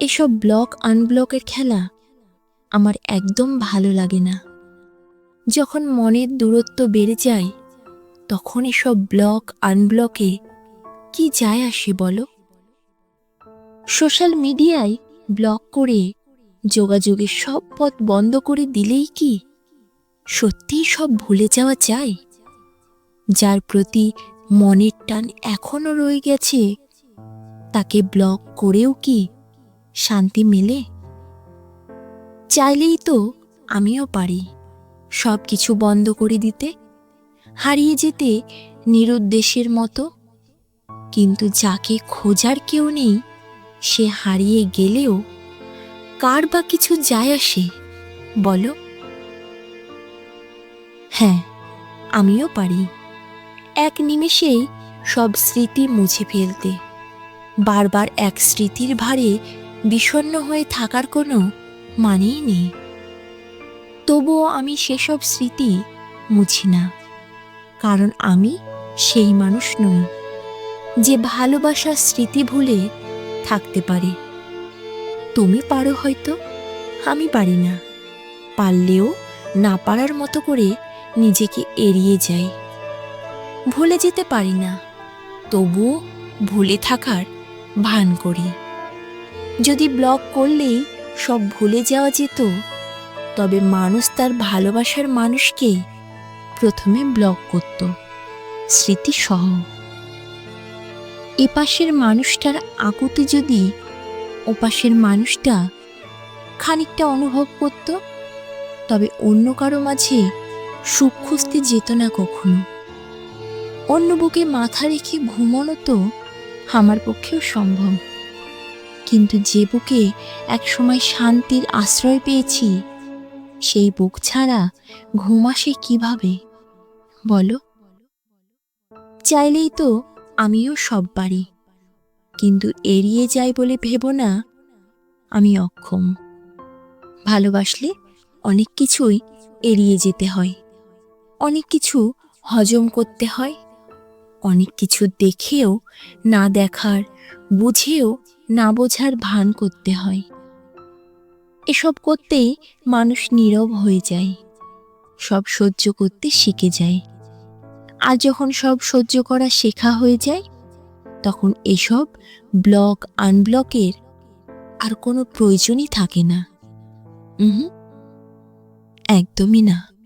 এসব ব্লক আনব্লকের খেলা আমার একদম ভালো লাগে না। যখন মনের দূরত্ব বেড়ে যায়, তখন এসব ব্লক আনব্লকে কি যায় আসে বলো? সোশ্যাল মিডিয়ায় ব্লক করে যোগাযোগের সব পথ বন্ধ করে দিলেই কি সত্যিই সব ভুলে যাওয়া যায়? যার প্রতি মনের টান এখনও রয়ে গেছে, তাকে ব্লক করেও কি শান্তি মেলে? চাইলেই তো আমিও পারি সব কিছু বন্ধ করে দিতে, হারিয়ে যেতে নিরুদ্দেশের মতো। কিন্তু যাকে খোঁজার কেউ নেই, সে হারিয়ে গেলেও কার বা কিছু যায় আসে, বলো? হ্যাঁ আমিও পারি। এক নিমেষেই সব স্মৃতি মুছে ফেলতে, বারবার এক স্মৃতির ভারে বিষণ্ণ হয়ে থাকার কোনো মানেই নেই। তবুও আমি সেসব স্মৃতি মুছি না, কারণ আমি সেই মানুষ নই যে ভালোবাসার স্মৃতি ভুলে থাকতে পারে। তুমি পারো হয়তো, আমি পারি না। পারলেও না পারার মতো করে নিজেকে এড়িয়ে যাই। ভুলে যেতে পারি না, তবুও ভুলে থাকার ভান করি। যদি ব্লক করলেই সব ভুলে যাওয়া যেত, তবে মানুষ তার ভালোবাসার মানুষকে প্রথমে ব্লক করত স্মৃতিসহ এপাশের মানুষটার আকুতি যদি ওপাশের মানুষটা খানিকটা অনুভব করত, তবে অন্য কারও মাঝে সুখ খুঁজতে যেত না কখনো। অন্য বুকে মাথা রেখে ঘুমানো তো আমার পক্ষেও সম্ভব। কিন্তু যে বুকে একসময় শান্তির আশ্রয় পেয়েছি, সেই বুক ছাড়া ঘুম আসে কীভাবে? বলো। চাইলেই তো আমিও সব পারি, কিন্তু এড়িয়ে যাই বলে ভেব না, আমি অক্ষম। ভালোবাসলে অনেক কিছুই এড়িয়ে যেতে হয়, অনেক কিছু হজম করতে হয় অনেক কিছু দেখেও, না দেখার, বুঝেও, না বোঝার ভান করতে হয়। এসব করতেই মানুষ নীরব হয়ে যায়। সব সহ্য করতে শিখে যায়। আর যখন সব সহ্য করা শেখা হয়ে যায়, তখন এসব ব্লক, আনব্লকের আর কোনো প্রয়োজনই থাকে না। হুম একদমই না।